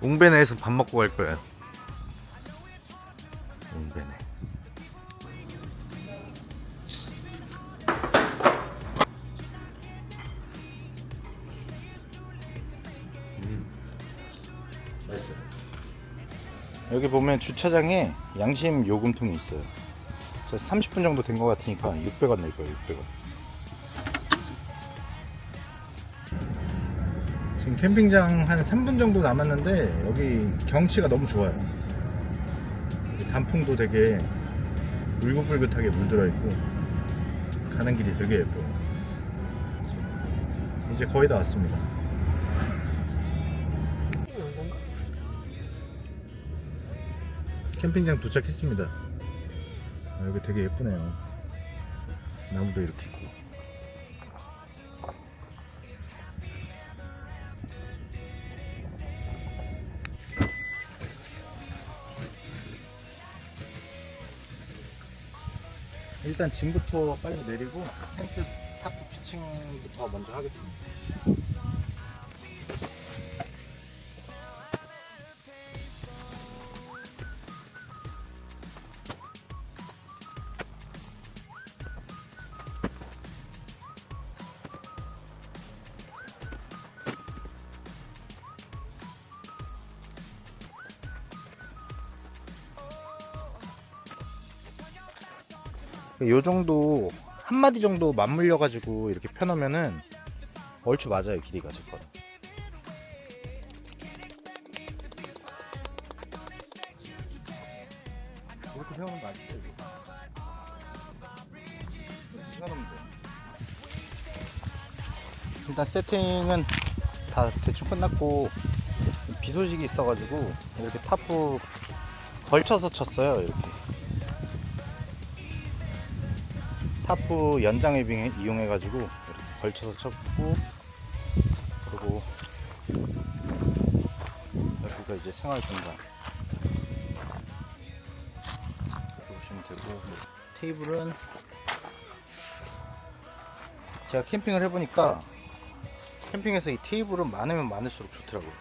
웅베네에서 밥 먹고 갈 거예요. 웅베네. 여기 보면 주차장에 양심 요금통이 있어요. 저 30분 정도 된 것 같으니까 600원 낼 거예요. 600원. 지금 캠핑장 한 3분 정도 남았는데 여기 경치가 너무 좋아요. 단풍도 되게 울긋불긋하게 물들어 있고 가는 길이 되게 예뻐요. 이제 거의 다 왔습니다. 캠핑장 도착했습니다. 아, 여기 되게 예쁘네요. 나무도 이렇게 있고. 일단 짐부터 빨리 내리고 텐트 타프 피칭부터 먼저 하겠습니다. 요 정도 한 마디 정도 맞물려 가지고 이렇게 펴놓으면은 얼추 맞아요 길이가 제 거랑. 이렇게 세우는 거 아시죠? 이거? 세워놓으면 돼요. 일단 세팅은 다 대충 끝났고 비 소식이 있어가지고 이렇게 타프 걸쳐서 쳤어요 이렇게. 타프 연장 웨빙 이용해 가지고 이렇게 걸쳐서 쳤고 그리고 여기가 이제 생활 공간. 보시면 되고 테이블은 제가 캠핑을 해보니까 캠핑에서 이 테이블은 많으면 많을수록 좋더라고요.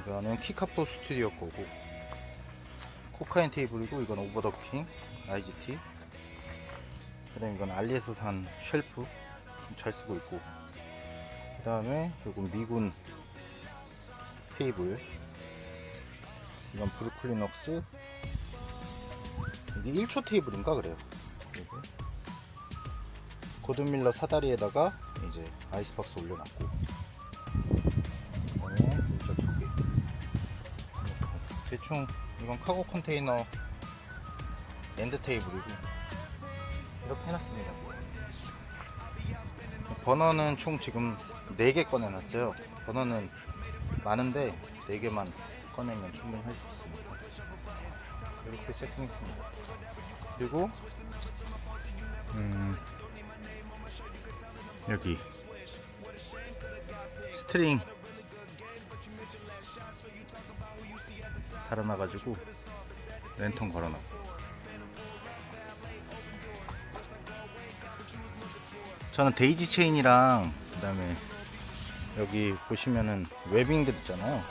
이거는 키카프 스튜디오 거고 코카인 테이블이고 이건 오버더킹 IGT 그다음 이건 알리에서 산 쉘프 잘 쓰고 있고 그 다음에 이건 미군 테이블 이건 브루클리넉스. 이게 1초 테이블인가 그래요. 고든밀러 사다리에다가 이제 아이스박스 올려놨고 그다음에 의자 두개. 대충 이건 카고 컨테이너 엔드 테이블이고 이렇게 해놨습니다. 버너는 총 지금 4개 꺼내놨어요. 버너는 많은데 4개만 꺼내면 충분히 할 수 있습니다. 이렇게 세팅했습니다. 그리고 음, 여기 스트링 달아놔가지고 랜턴 걸어놨고 저는 데이지 체인이랑 그 다음에 여기 보시면은 웨빙들 있잖아요.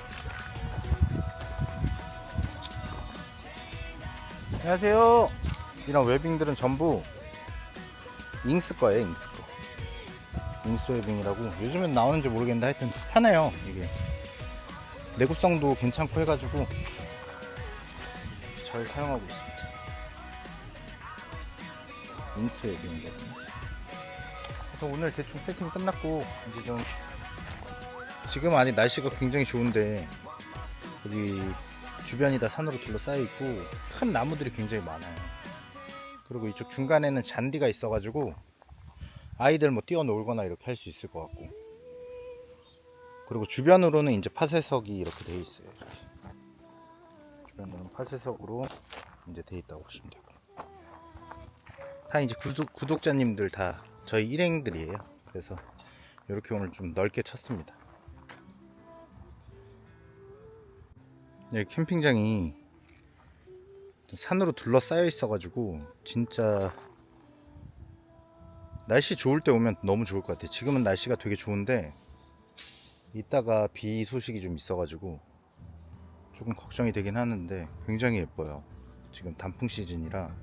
안녕하세요. 이런 웨빙들은 전부 잉스 거예요, 잉스 거. 잉스 웨빙이라고 요즘엔 나오는지 모르겠는데 하여튼 편해요, 이게. 내구성도 괜찮고 해가지고 잘 사용하고 있습니다. 잉스 웨빙이거든요. 그래서 오늘 대충 세팅 끝났고 이제 좀 지금 아직 날씨가 굉장히 좋은데 여기 주변이 다 산으로 둘러싸여 있고 큰 나무들이 굉장히 많아요. 그리고 이쪽 중간에는 잔디가 있어가지고 아이들 뭐 뛰어놀거나 이렇게 할 수 있을 것 같고 그리고 주변으로는 이제 파쇄석이 이렇게 돼 있어요. 주변으로는 파쇄석으로 이제 돼 있다고 보시면 되고 다 이제 구독, 구독자님들 다 저희 일행들이에요. 그래서 이렇게 오늘 좀 넓게 쳤습니다. 네, 캠핑장이 산으로 둘러싸여 있어가지고 진짜 날씨 좋을 때 오면 너무 좋을 것 같아요. 지금은 날씨가 되게 좋은데 이따가 비 소식이 좀 있어가지고 조금 걱정이 되긴 하는데 굉장히 예뻐요. 지금 단풍 시즌이라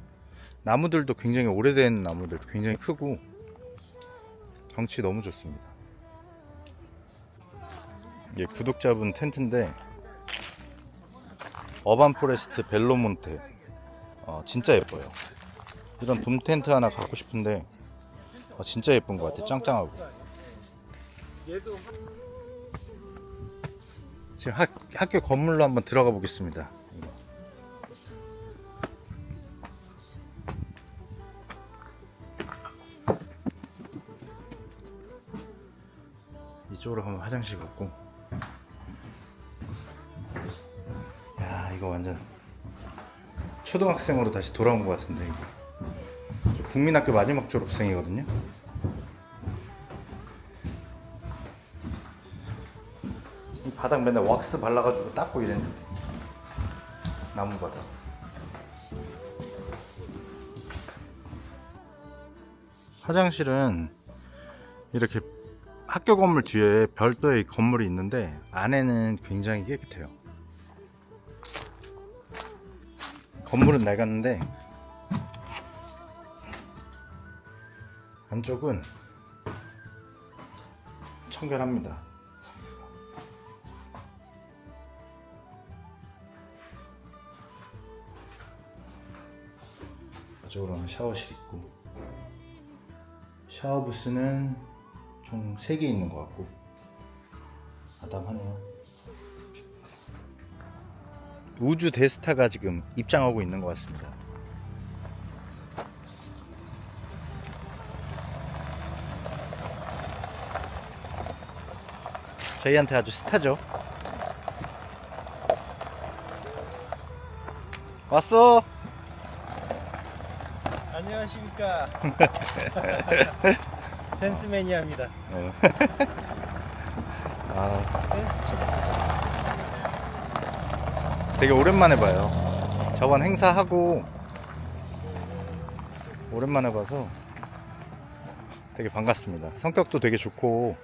나무들도 굉장히 오래된 나무들 굉장히 크고 경치 너무 좋습니다. 이게 구독자분 텐트인데 어반 포레스트 벨로몬테 어, 진짜 예뻐요. 이런 돔 텐트 하나 갖고 싶은데 어, 진짜 예쁜 것 같아. 짱짱하고. 지금 학, 학교 건물로 한번 들어가 보겠습니다. 이쪽으로 가면 화장실 같고. 야, 이거 완전 초등학생으로 다시 돌아온 것 같은데. 이거. 저 국민학교 마지막 졸업생이거든요. 이 바닥 맨날 왁스 발라가지고 닦고 이랬는데 나무 바닥 화장실은 이렇게 학교 건물 뒤에 별도의 건물이 있는데 안에는 굉장히 깨끗해요. 건물은 낡았는데 안쪽은 청결합니다. 이쪽으로는 샤워실 있고 샤워 부스는 총 3개 있는 것 같고. 아담하네요. 우주 데스타가 지금 입장하고 있는 것 같습니다. 저희한테 아주 스타죠? 왔어! 안녕하십니까 센스매니아입니다 어. 아, 센스 치 되게 오랜만에 봐요. 저번 행사하고 오랜만에 봐서 되게 반갑습니다. 성격도 되게 좋고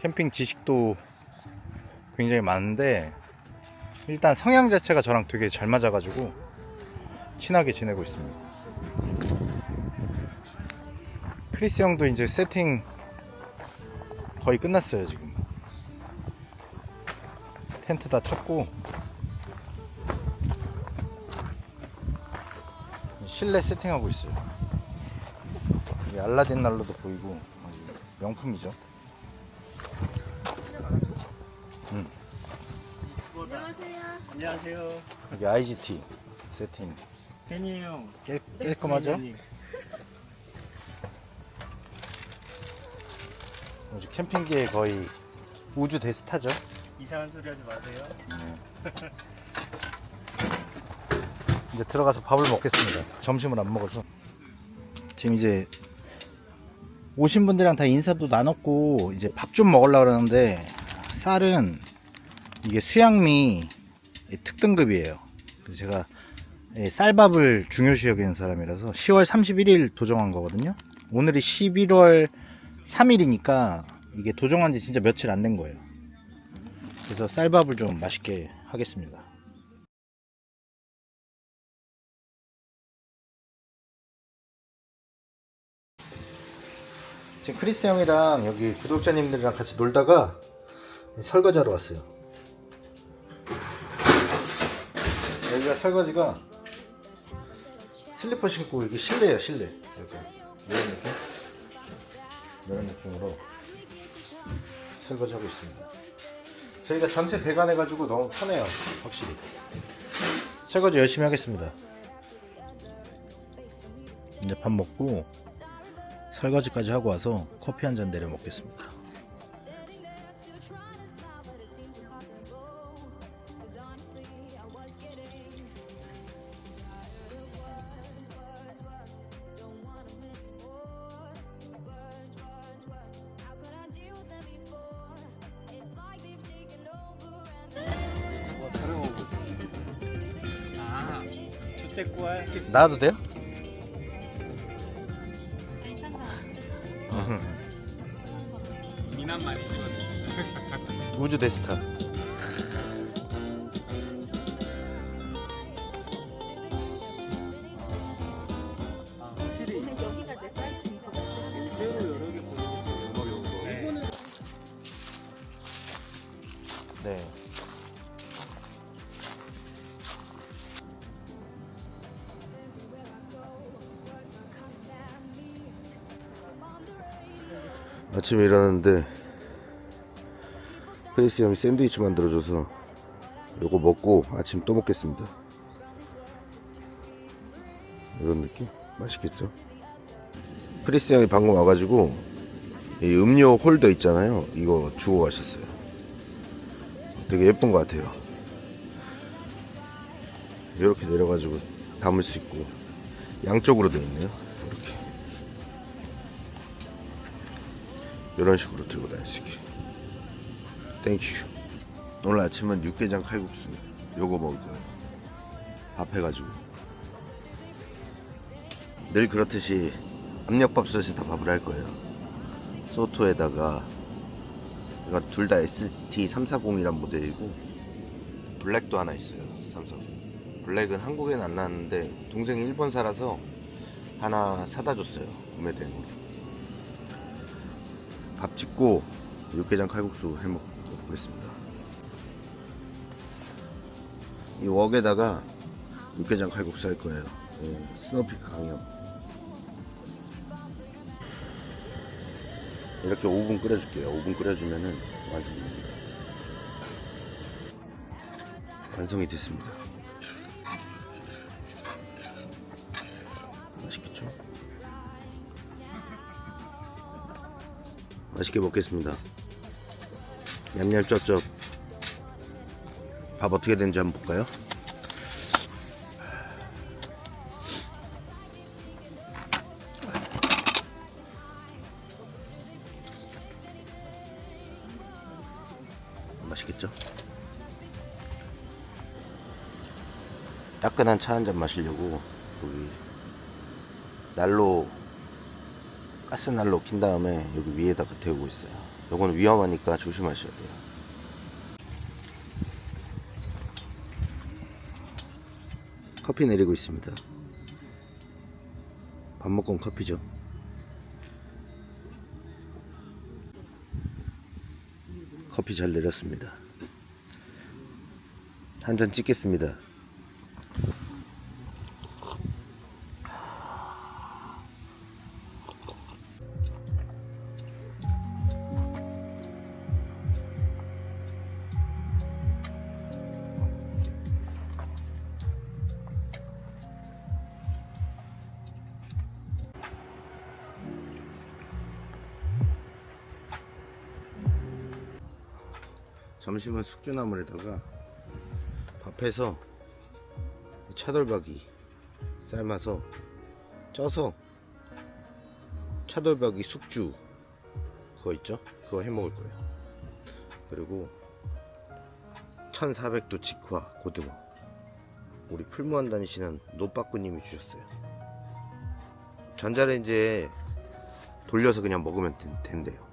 캠핑 지식도 굉장히 많은데 일단 성향 자체가 저랑 되게 잘 맞아가지고 친하게 지내고 있습니다. 크리스 형도 이제 세팅 거의 끝났어요 지금. 텐트 다 쳤고 실내 세팅하고 있어요. 여기 알라딘 난로도 보이고 명품이죠. 안녕하세요. 안녕하세요 여기 IGT 세팅 팬이에요 깨, 깔끔하죠? 요즘 캠핑계의 거의 우주 대스타죠. 이상한 소리 하지 마세요 이제 들어가서 밥을 먹겠습니다. 점심을 안 먹어서. 지금 이제 오신 분들이랑 다 인사도 나눴고 이제 밥 좀 먹으려고 그러는데 쌀은 이게 수양미 특등급이에요. 그래서 제가 이 쌀밥을 중요시 여기는 사람이라서 10월 31일 도정한 거거든요. 오늘이 11월 3일이니까 이게 도정한 지 진짜 며칠 안 된 거예요. 그래서 쌀밥을 좀 맛있게 하겠습니다. 지금 크리스 형이랑 여기 구독자님들이랑 같이 놀다가 설거지하러 왔어요. 여기가 설거지가 슬리퍼 신고 이게 실내예요, 실내. 이렇게 이런 느낌, 이런 느낌으로 설거지하고 있습니다. 저희가 전체 배관해가지고 너무 편해요, 확실히. 설거지 열심히 하겠습니다. 이제 밥 먹고 설거지까지 하고 와서 커피 한 잔 내려 먹겠습니다. 주택구와 나와도 돼요? 미남 많이 찍었네 우주 데스타. 아침에 일어났는데 크리스 형이 샌드위치 만들어줘서 요거 먹고 아침 또 먹겠습니다. 이런 느낌? 맛있겠죠? 크리스 형이 방금 와가지고 이 음료 홀더 있잖아요. 이거 주고 가셨어요. 되게 예쁜 것 같아요. 이렇게 내려가지고 담을 수 있고 양쪽으로 되어 있네요 이런 식으로 들고 있게 땡큐 오늘 아침은 육개장 칼국수 요거 먹을 거예요 밥 해가지고. 늘 그렇듯이 압력밥솥에다 밥을 할 거예요. 소토에다가 이거 둘다 ST340이란 모델이고 블랙도 하나 있어요 삼성 블랙은 한국에는 안 나왔는데 동생이 일본 살아서 하나 사다 줬어요 구매된 거 밥 짓고 육개장 칼국수 해 먹겠습니다. 이 웍에다가 육개장 칼국수 할 거예요. 예, 스노피 강형. 이렇게 5분 끓여줄게요. 5분 끓여주면은 완성됩니다. 완성이 됐습니다. 맛있게 먹겠습니다. 냠냠 쩝쩝. 밥 어떻게 되는지 한번 볼까요? 맛있겠죠? 따끈한 차 한 잔 마시려고 여기 난로 가스 난로 킨 다음에 여기 위에다가 데우고 있어요. 요거는 위험하니까 조심하셔야 돼요. 커피 내리고 있습니다. 밥 먹고 온 커피죠. 커피 잘 내렸습니다. 한 잔 찍겠습니다. 심은 숙주나물에다가 밥해서 차돌박이 삶아서 쪄서 차돌박이 숙주 그거 있죠? 그거 해 먹을 거예요. 그리고 1400도 직화 고등어 우리 풀무원 다니시는 노빠꾸님이 주셨어요. 전자레인지에 돌려서 그냥 먹으면 된- 된대요.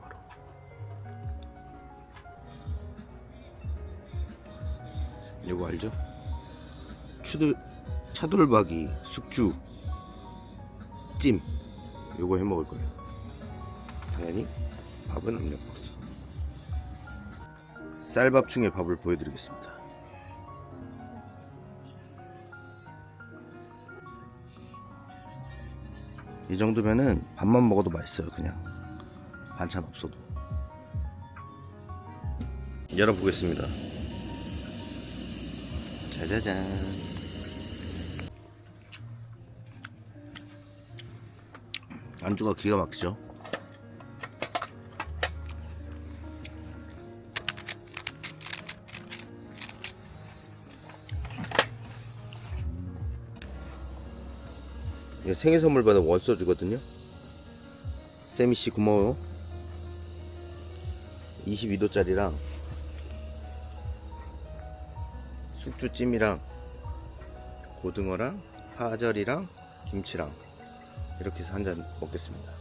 알죠? 추들 차돌박이 숙주 찜 요거 해 먹을 거예요. 당연히 밥은 압력밥솥. 쌀밥 중에 밥을 보여드리겠습니다. 이 정도면은 밥만 먹어도 맛있어요. 그냥 반찬 없어도. 열어보겠습니다. 짜자잔. 안주가 기가 막히죠? 생일 선물 받은 원소주거든요. 세미 씨 고마워요. 22도짜리랑 숙주찜이랑 고등어랑 파절이랑 김치랑 이렇게 해서 한 잔 먹겠습니다.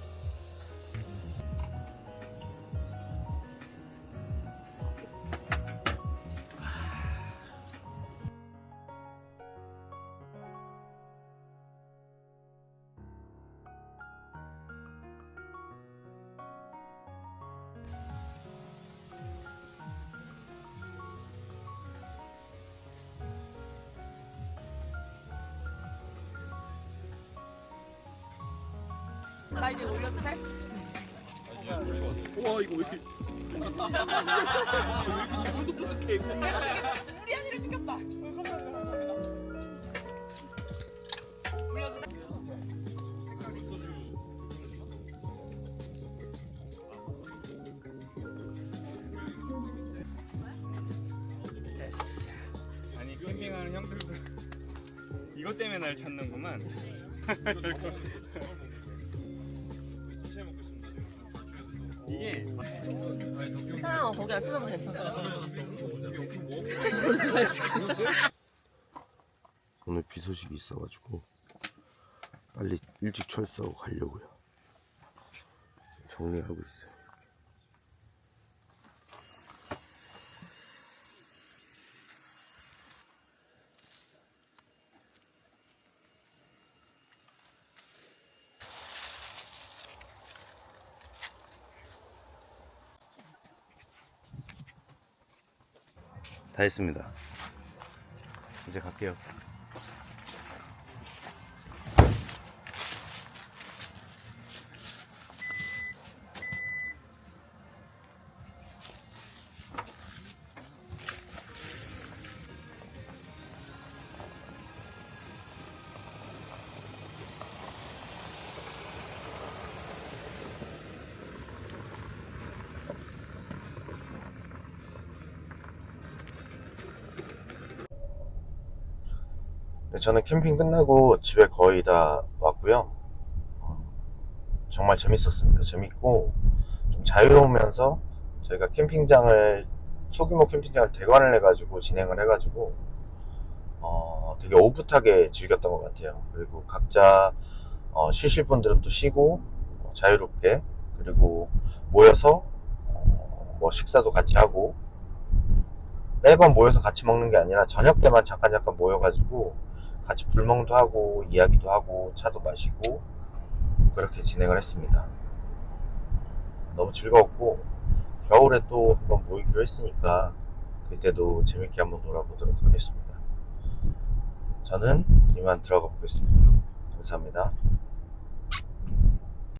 나 이제 올려도 돼? 우와 이거 왜 이렇게 우리 한이를 죽였다. 올려도 돼? 됐어. 아니 캠핑하는 형들도 이것 때문에 날 찾는구만. 오늘 비 소식이 있어가지고 빨리 일찍 철수하고 가려고요. 정리하고 있어요. 다 했습니다. 이제 갈게요. 저는 캠핑 끝나고 집에 거의 다 왔고요. 어, 정말 재밌었습니다. 재밌고 좀 자유로우면서 저희가 캠핑장을 소규모 캠핑장을 대관을 해가지고 진행을 해가지고 어, 되게 오붓하게 즐겼던 것 같아요. 그리고 각자 어, 쉬실 분들은 또 쉬고 어, 자유롭게 그리고 모여서 어, 뭐 식사도 같이 하고 매번 모여서 같이 먹는 게 아니라 저녁 때만 잠깐 잠깐 모여가지고 같이 불멍도 하고 이야기도 하고 차도 마시고 그렇게 진행을 했습니다. 너무 즐거웠고 겨울에 또 한번 모이기로 했으니까 그때도 재밌게 한번 놀아보도록 하겠습니다. 저는 이만 들어가 보겠습니다. 감사합니다.